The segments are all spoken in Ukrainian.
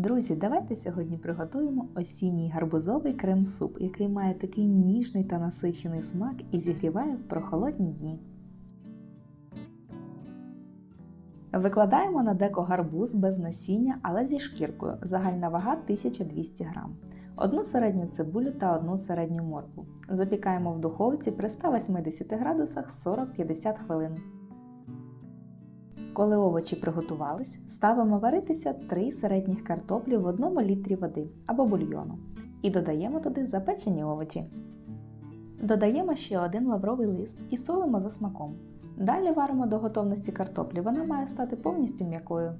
Друзі, давайте сьогодні приготуємо осінній гарбузовий крем-суп, який має такий ніжний та насичений смак і зігріває в прохолодні дні. Викладаємо на деко гарбуз без насіння, але зі шкіркою. Загальна вага 1200 г. Одну середню цибулю та одну середню моркву. Запікаємо в духовці при 180 градусах 40-50 хвилин. Коли овочі приготувались, ставимо варитися 3 середніх картоплі в 1 літрі води або бульйону і додаємо туди запечені овочі. Додаємо ще один лавровий лист і солимо за смаком. Далі варимо до готовності картоплі, вона має стати повністю м'якою.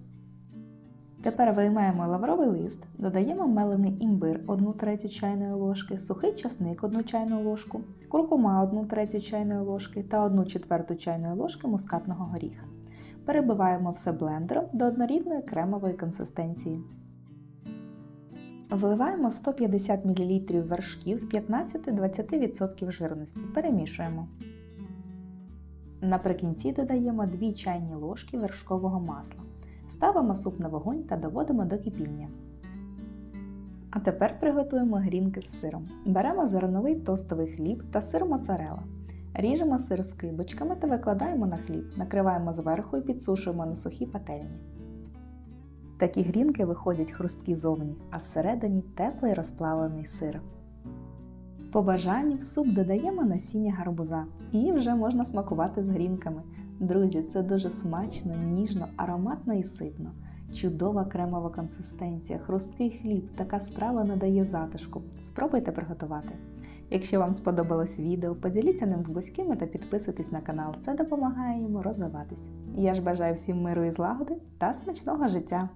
Тепер виймаємо лавровий лист, додаємо мелений імбир 1 третю чайної ложки, сухий часник 1 чайну ложку, куркума 1 третю чайної ложки та 1 четверту чайної ложки мускатного горіха. Перебиваємо все блендером до однорідної кремової консистенції. Вливаємо 150 мл вершків 15-20% жирності. Перемішуємо. Наприкінці додаємо 2 чайні ложки вершкового масла. Ставимо суп на вогонь та доводимо до кипіння. А тепер приготуємо грінки з сиром. Беремо зерновий тостовий хліб та сир моцарела. Ріжемо сир скибочками та викладаємо на хліб, накриваємо зверху і підсушуємо на сухій пательні. Такі грінки виходять хрусткі зовні, а всередині теплий розплавлений сир. По бажанню в суп додаємо насіння гарбуза і вже можна смакувати з грінками. Друзі, це дуже смачно, ніжно, ароматно і ситно. Чудова кремова консистенція, хрусткий хліб, така страва надає затишку. Спробуйте приготувати. Якщо вам сподобалось відео, поділіться ним з близькими та підписуйтесь на канал. Це допомагає йому розвиватись. Я ж бажаю всім миру і злагоди та смачного життя!